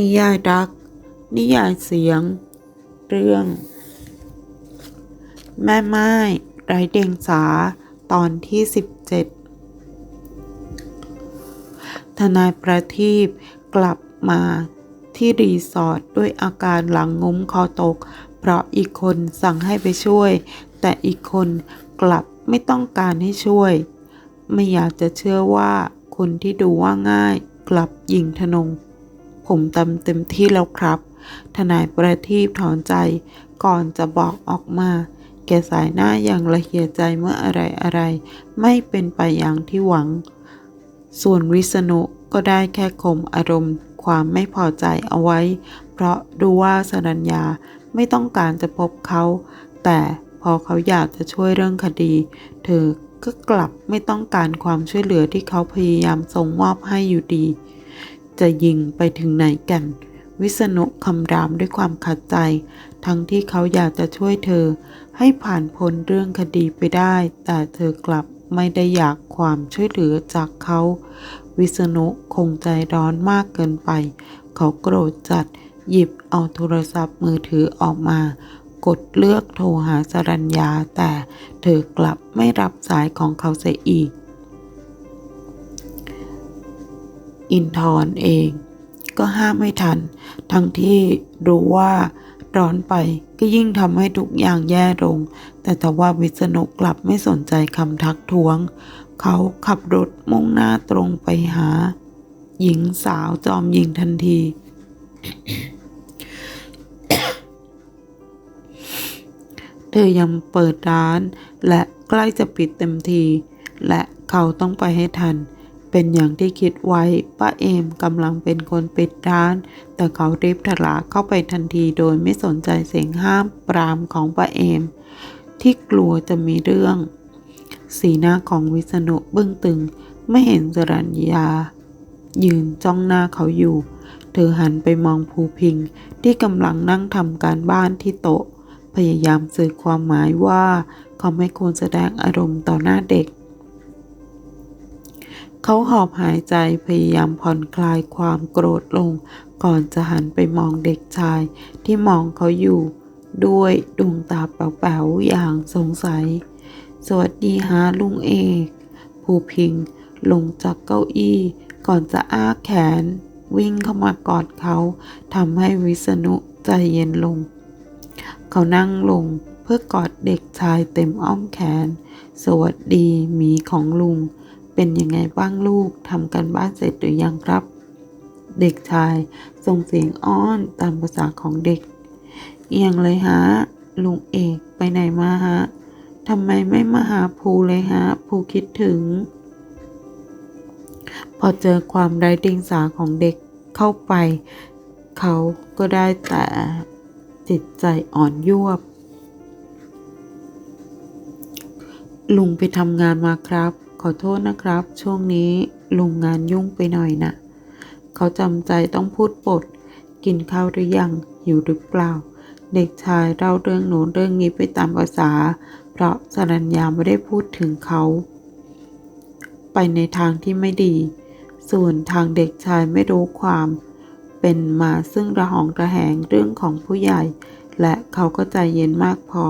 นิยายรัก นิยายเสียง เรื่อง แม่ไม้ไร้เดียงสา ตอนที่ 17 ทนายประทีปกลับมาที่รีสอร์ทด้วยอาการหลังงุ้มคอตก เพราะอีกคนสั่งให้ไปช่วย แต่อีกคนกลับไม่ต้องการให้ช่วย ไม่อยากจะเชื่อว่าคนที่ดูว่าง่าย กลับยิงทนง ผมเตำเต็มที่แล้วครับ ทนายประทีปถอนใจ ก่อนจะบอกออกมา แกสายหน้าอย่างละเหียดใจเมื่ออะไรอะไร ไม่เป็นไปอย่างที่หวัง ส่วนวิษณุก็ได้แค่ข่มอารมณ์ ความไม่พอใจเอาไว้ เพราะรู้ว่าสรัญญาไม่ต้องการจะพบเขา แต่พอเขาอยากจะช่วยเรื่องคดี เธอก็กลับไม่ต้องการความช่วยเหลือที่เขาพยายามส่งมอบให้อยู่ดี จะยิงไปถึงไหนกัน วิษณุคำรามด้วยความขัดใจ ทั้งที่เขาอยากจะช่วยเธอ ให้ผ่านพ้นเรื่องคดีไปได้ แต่เธอกลับไม่ได้อยากความช่วยเหลือจากเขา วิษณุคงใจร้อนมากเกินไป เขาโกรธจัด หยิบเอาโทรศัพท์มือถือออกมากดเลือกโทรหาสรัญญาแต่เธอกลับไม่รับสายของเขาเสียอีก อินทร์เอง ก็ห้ามไม่ทัน ทั้งที่รู้ว่าร้อนไปก็ยิ่งทำให้ทุกอย่างแย่ลง แต่ทว่าวิษณุกลับไม่สนใจคำทักท้วง เขาขับรถมุ่งหน้าตรงไปหา หญิงสาวจอมยิงทันที เธอยังเปิดร้านและใกล้จะปิดเต็มที และเขาต้องไปให้ทัน เป็นอย่างที่คิดไว้ป้าเอมกำลังเป็นคนปิดร้าน แต่เขารีบถลาเข้าไปทันทีโดยไม่สนใจเสียงห้ามปรามของป้าเอม ที่กลัวจะมีเรื่อง สีหน้าของวิษณุบึ้งตึง ไม่เห็นจรัญญา ยืนจ้องหน้าเขาอยู่ เธอหันไปมองภูพิงที่กำลังนั่งทำการบ้านที่โต๊ะ พยายามสื่อความหมายว่า เขาไม่ควรแสดงอารมณ์ต่อหน้าเด็ก เขาหอบหายใจพยายามผ่อนคลายความโกรธลง ก่อนจะหันไปมองเด็กชายที่มองเขาอยู่ ด้วยดวงตาแป๋วๆอย่างสงสัย สวัสดีฮะลุงเอกภูพิงลงจากเก้าอี้ ก่อนจะอ้าแขน วิ่งเข้ามากอดเขาทำให้วิษณุใจเย็นลง เขานั่งลงเพื่อกอดเด็กชายเต็มอ้อมแขน สวัสดีหมีของลุง เป็นยังไงบ้างลูกทำกันบ้านเสร็จหรือยังครับ เด็กชายส่งเสียงอ้อนตามภาษาของเด็ก เอียงเลยฮะ ลุงเอกไปไหนมาฮะทำไมไม่มาหาภูเลยฮะภูคิดถึง พอเจอความไร้เดียงสาของเด็กเข้าไป เขาก็ได้แต่จิตใจอ่อนยวบ ลุงไปทำงานมาครับ ขอโทษนะครับ ช่วงนี้ลุงงานยุ่งไปหน่อยนะเขาจำใจต้องพูดปด กินข้าวหรือยัง หิวหรือเปล่า เด็กชายเล่าเรื่องโน้นเรื่องนี้ไปตามภาษา เพราะสรัญญาไม่ได้พูดถึงเขา ไปในทางที่ไม่ดี ส่วนทางเด็กชายไม่รู้ความ เป็นมาซึ่งระหองระแหงเรื่องของผู้ใหญ่ และเขาก็ใจเย็นมากพอ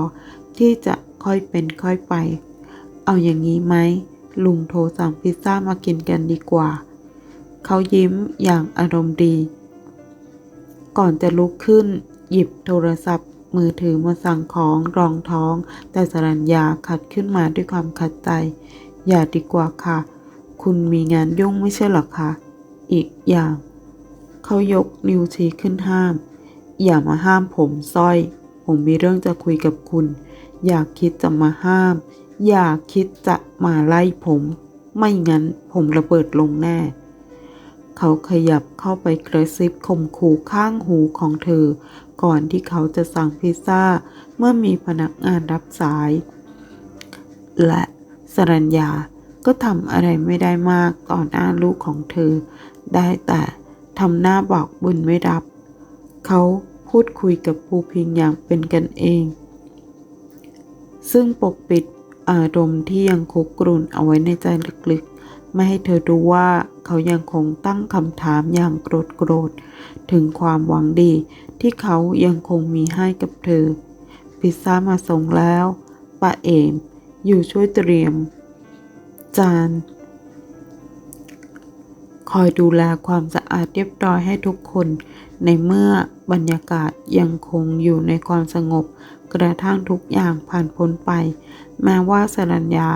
ที่จะค่อยเป็นค่อยไป เอาอย่างนี้ไหม ลุงโทรสั่งพิซซ่ามากินกันดีกว่า เขายิ้มอย่างอารมณ์ดี ก่อนจะลุกขึ้น หยิบโทรศัพท์ มือถือมาสั่งของรองท้อง แต่สรัญญาขัดขึ้นมาด้วยความขัดใจ อย่าดีกว่าค่ะ คุณมีงานยุ่งไม่ใช่หรอคะอีกอย่าง เขายกนิ้วชี้ขึ้นห้าม อย่ามาห้ามผมสร้อย ผมมีเรื่องจะคุยกับคุณ อย่าคิดจะมาห้าม อย่าคิดจะมาไล่ผม ไม่งั้นผมระเบิดลงแน่ เขาขยับเข้าไปกระซิบข่มขู่ข้างหูของเธอ ก่อนที่เขาจะสั่งพิซซ่า เมื่อมีพนักงานรับสาย และสรัญญาก็ทำอะไรไม่ได้มากต่อหน้าลูกของเธอ ได้แต่ทำหน้าบอกบุญไม่รับ เขาพูดคุยกับภูพิงอย่างเป็นกันเอง ซึ่งปกปิด อารมณ์ที่ยังคุกกรุ่นเอาไว้ในใจลึกๆ ไม่ให้เธอรู้ว่าเขายังคงตั้งคำถามอย่างโกรธโกรธๆถึงความหวังดีที่เขายังคงมีให้กับเธอ พิซซ่ามาส่งแล้วป้าเอมอยู่ช่วยเตรียม จาน คอยดูแลความสะอาดเรียบร้อยให้ทุกคน ในเมื่อบรรยากาศยังคงอยู่ในความสงบ กระทั่งทุกอย่างผ่านพ้นไป แม้ว่าสรัญญา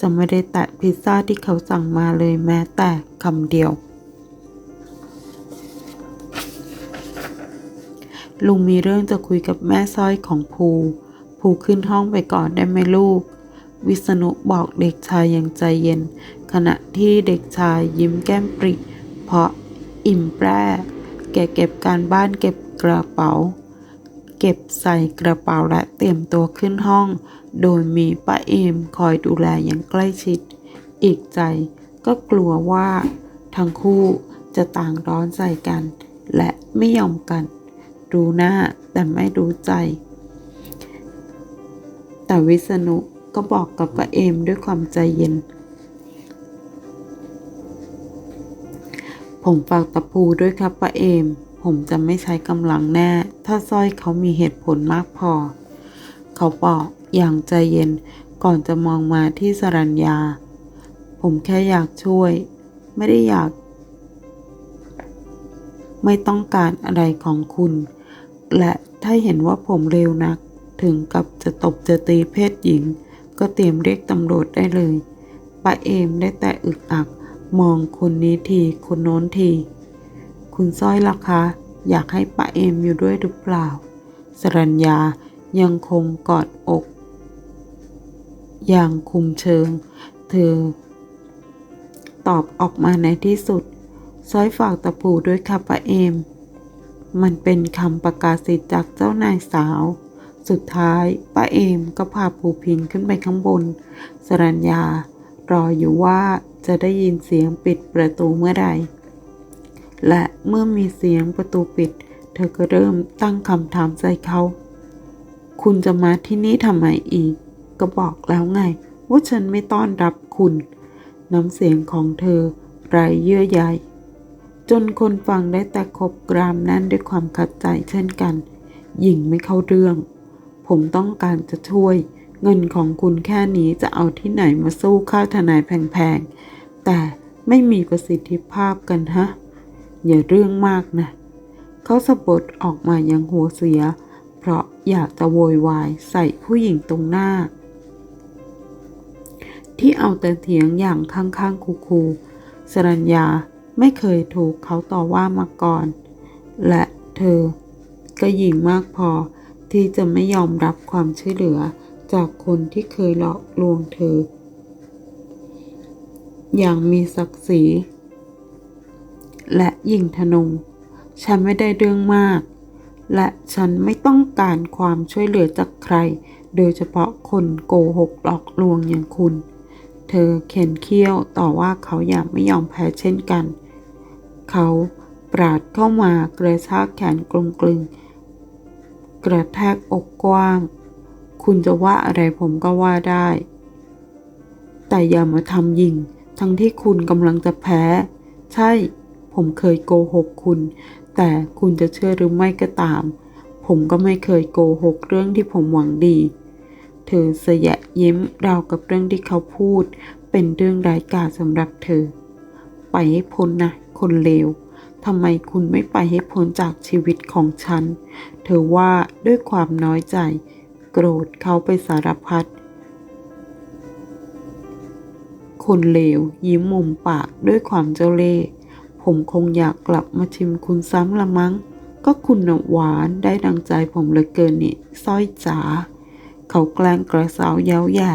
จะไม่ได้แตะพิซซ่าที่เขาสั่งมาเลยแม้แต่คำเดียว ลุงมีเรื่องจะคุยกับแม่สร้อยของภูภูขึ้นห้องไปก่อนได้ไหมลูก วิษณุบอกเด็กชายอย่างใจเย็น ขณะที่เด็กชายยิ้มแก้มปริ เพราะอิ่มแปร่แกเก็บการบ้านเก็บกระเป๋า เก็บใส่กระเป๋าและเตรียมตัวขึ้นห้อง โดยมีป้าเอมคอยดูแลอย่างใกล้ชิด อีกใจก็กลัวว่า ทั้งคู่จะต่างร้อนใจกัน และไม่ยอมกันรู้หน้าแต่ไม่รู้ใจ แต่วิษณุก็บอกกับป้าเอมด้วยความใจเย็น ผมฝากตะปูด้วยครับป้าเอม ผมจะไม่ใช้กำลังแน่ ถ้าสร้อยเขามีเหตุผลมากพอ เขาบอกอย่างใจเย็นก่อนจะมองมาที่สรัญญา ผมแค่อยากช่วย ไม่ได้อยาก ไม่ต้องการอะไรของคุณ และถ้าเห็นว่าผมเร็วนัก ถึงกับจะตบจะตีเพศหญิง ก็เตรียมเรียกตำรวจได้เลยป้าเอมได้แต่อึกอัก มองคนนี้ทีคนโน้นที คุณสร้อยล่ะคะ อยากให้ป้าเอมอยู่ด้วยหรือเปล่า สรัญญายังคงกอดอก อย่างคุมเชิง เธอ ตอบออกมาในที่สุดสร้อยฝากตะปูด้วยค่ะป้าเอม มันเป็นคำประกาศสิทธิ์จากเจ้านายสาว สุดท้ายป้าเอมก็พาภูพินขึ้นไปข้างบน สรัญญารออยู่ว่าจะได้ยินเสียงปิดประตูเมื่อใด และเมื่อมีเสียงประตูปิด เธอก็เริ่มตั้งคำถามใส่เขา คุณจะมาที่นี่ทำไมอีก ก็บอกแล้วไง ว่าฉันไม่ต้อนรับคุณ น้ำเสียงของเธอไร้เยื่อใยจนคนฟังได้แต่คบกรามแน่นด้วยความขัดใจเช่นกัน หญิงไม่เข้าเรื่อง ผมต้องการจะช่วย เงินของคุณแค่นี้จะเอาที่ไหนมาสู้ค่าทนายแพงๆ แต่ไม่มีประสิทธิภาพกันฮะ อย่าเรื่องมากนะ เขาสะบดออกมาอย่างหัวเสีย เพราะอยากจะโวยวายใส่ผู้หญิงตรงหน้า ที่เอาแต่เถียงอย่างข้างๆคูๆสรัญญาไม่เคยถูกเขาต่อว่ามาก่อน และเธอก็หยิ่งมากพอที่จะไม่ยอมรับความช่วยเหลือจากคนที่เคยหลอกลวงเธอ อย่างมีศักดิ์ศรี และยิ่งทนงฉันไม่ได้เรื่องมาก และฉันไม่ต้องการความช่วยเหลือจากใคร โดยเฉพาะคนโกหกหลอกลวงอย่างคุณ เธอเข็นเคี้ยวต่อว่าเขาอย่างไม่ยอมแพ้เช่นกัน เขาปราดเข้ามากระชากแขนกลมกลึง กระแทกอกกว้าง คุณจะว่าอะไรผมก็ว่าได้ แต่อย่ามาทำยิง ทั้งที่คุณกำลังจะแพ้ ใช่ ผมเคยโกหกคุณ แต่คุณจะเชื่อหรือไม่ก็ตาม ผมก็ไม่เคยโกหกเรื่องที่ผมหวังดี เธอเสยะยิ้มราวกับเรื่องที่เขาพูด เป็นเรื่องไร้กาจสำหรับเธอ ไปให้พ้นนะ คนเลวทำไมคุณไม่ไปให้พ้นจากชีวิตของฉัน เธอว่าด้วยความน้อยใจ โกรธเขาไปสารพัด คนเลวยิ้มมุมปากด้วยความเจ้าเล่ห์ ผมคงอยากกลับมาชิมคุณซ้ำละมั้ง ก็คุณน่ะหวานได้ดังใจผมเหลือเกินนี่สร้อยจ๋า เขาแกล้งกระเซาเย้าแย่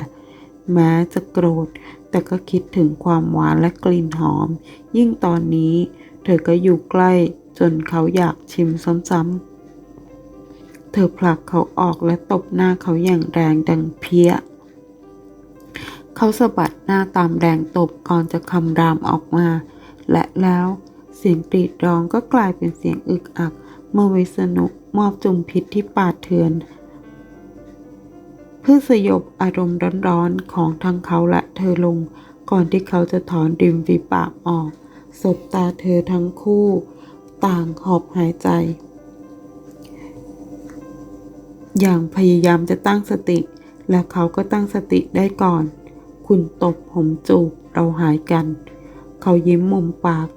แม้จะโกรธ แต่ก็คิดถึงความหวานและกลิ่นหอม ยิ่งตอนนี้ เธอก็อยู่ใกล้จนเขาอยากชิมซ้ำๆ เธอผลักเขาออกและตบหน้าเขาอย่างแรงดังเพี้ย เขาสะบัดหน้าตามแรงตบก่อนจะคำรามออกมา และแล้วเสียงกรีดร้องก็กลายเป็นเสียงอึกอัก เมื่อวิษณุมอบจุมพิษที่ปาดเถือนเพื่อสยบอารมณ์ร้อนๆของทั้งเขาและเธอลง ก่อนที่เขาจะถอนริมฝีปากออกสบตาเธอทั้งคู่ ต่างหอบหายใจ อย่างพยายามจะตั้งสติ และเขาก็ตั้งสติได้ก่อน คุณตบผมจูบเราหายกัน เขายิ้มมุมปาก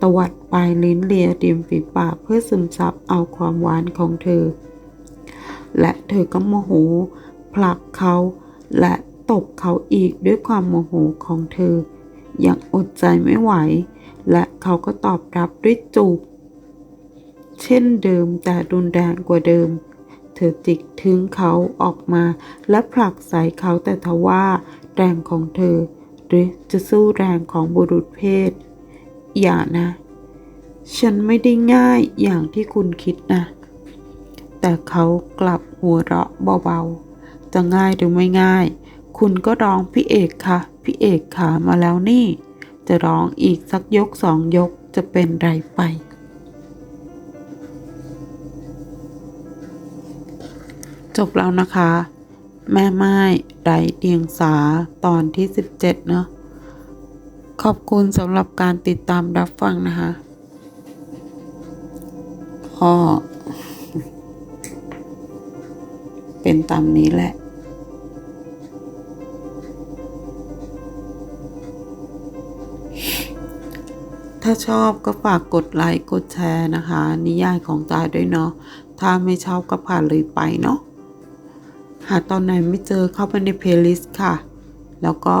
ตวัดปลายลิ้นเลียริมฝีปากเพื่อซึมซับเอาความหวานของเธอ และเธอก็โมโห ผลักเขาและตบเขาอีกด้วยความโมโหของเธอ อย่างอดใจไม่ไหว และเขาก็ตอบรับด้วยจูบ เช่นเดิมแต่รุนแรงกว่าเดิม เธอจิกถึงเขาออกมาและผลักใส่เขาแต่ทว่าแรงของเธอ หรือจะสู้แรงของบุรุษเพศ อย่านะ ฉันไม่ได้ง่ายอย่างที่คุณคิดนะ แต่เขากลับหัวเราะเบาๆ จะง่ายหรือไม่ง่าย คุณก็ร้องพี่เอกค่ะ พี่เอกขามาแล้วนี่ จะร้องอีกสักยกสองยกจะเป็นไรไปจบแล้วนะคะ แม่ไม้ ไร้เดียงสาตอนที่ 17 เนอะขอบคุณสำหรับการติดตามรับฟังนะคะพ่อเป็นตามนี้แหละ ถ้าชอบก็ฝากกดไลค์ กดแชร์นะคะ นิยายของตาด้วยเนาะ ถ้าไม่ชอบก็ผ่านเลยไปเนาะ หาตอนไหนไม่เจอเข้าไปในเพลย์ลิสต์ค่ะ แล้วก็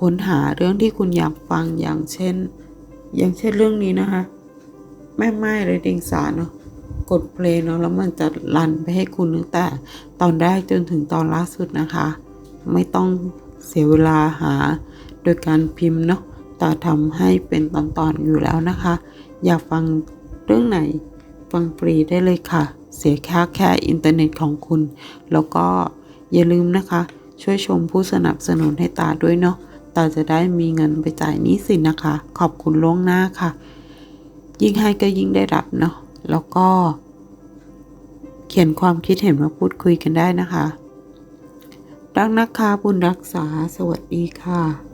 ค้นหาเรื่องที่คุณอยากฟังอย่างเช่น อย่างเช่นเรื่องนี้นะคะแม่ไม้เลยดิงสาเนาะกดเพลงเนาะแล้วมันจะรันไปให้คุณตั้งแต่ ตอนแรกจนถึงตอนล่าสุดนะคะ ไม่ต้องเสียเวลาหา โดยการพิมพ์เนาะแต่ทำให้เป็นตอนๆอยู่แล้วนะคะ อยากฟังเรื่องไหนฟังฟรีได้เลยค่ะ เสียค่าแค่อินเทอร์เน็ตของคุณ แล้วก็อย่าลืมนะคะ ช่วยชมผู้สนับสนุนให้ตาด้วยเนาะตาจะได้มีเงินไปจ่ายหนี้สินนะคะ ขอบคุณล่วงหน้าค่ะ ยิ่งให้ก็ยิ่งได้รับเนาะแล้วก็ เขียนความคิดเห็นมาพูดคุยกันได้นะคะ รักนะคะบุญรักษาสวัสดีค่ะ